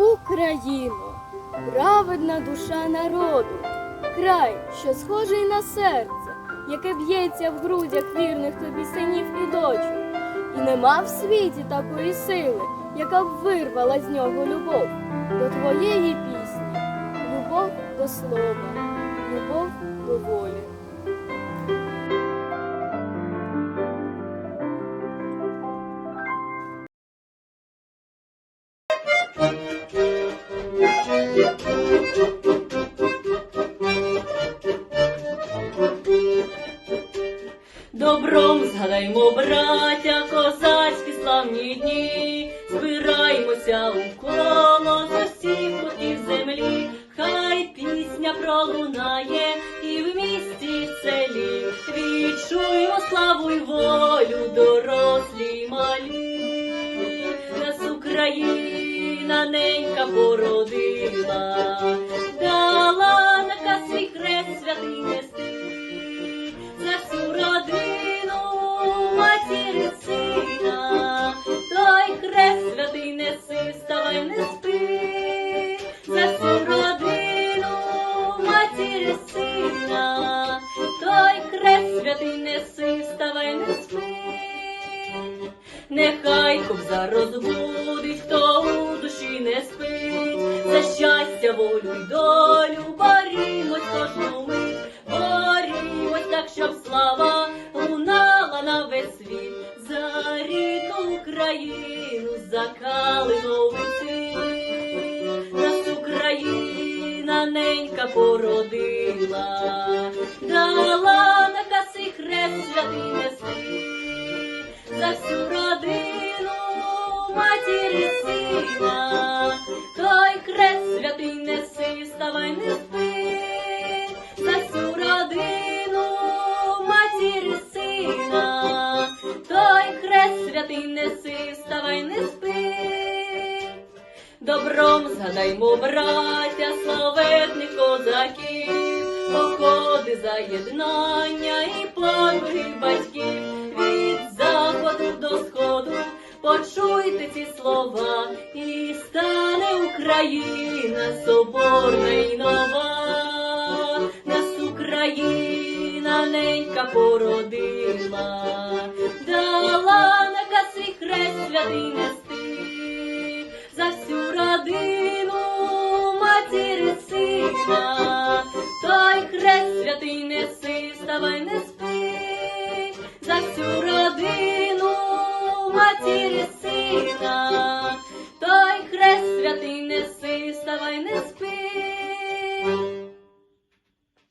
Україно, праведна душа народу, край, що схожий на серце, яке б'ється в грудях вірних тобі синів і дочок. І нема в світі такої сили, яка б вирвала з нього любов. До твоєї пісні, любов до слова, любов до волі. Добром згадаймо, браття, козацькі славні дні, збираймося у коло з усіх кутів землі, хай пісня пролунає і в місті, селі, відчуємо славу й волю, дорослі й малі, нас Україна ненька породила, Нехай кобза розбудить, хто у душі не спить, за щастя, волю й долю, борімось кожну мить, борімось так, щоб слава лунала на весь світ, за рідну Україну, за калиновий цвіт. Нас Україна ненька породила, дала наказ і хрест святий нести. За всю святий неси, ставай не спи. Добром згадаймо, браття, славетних козаків, походи за єднання і подвиги батьків від заходу до сходу. Почуйте ці слова, і стане Україна соборна й нова. Нас Україна ненька породила, дала наказ і хрест святий нести за всю родину матір і сина, той хрест святий неси, ставай не спи, за всю родину матір сина, той хрест святий неси, ставай не спи.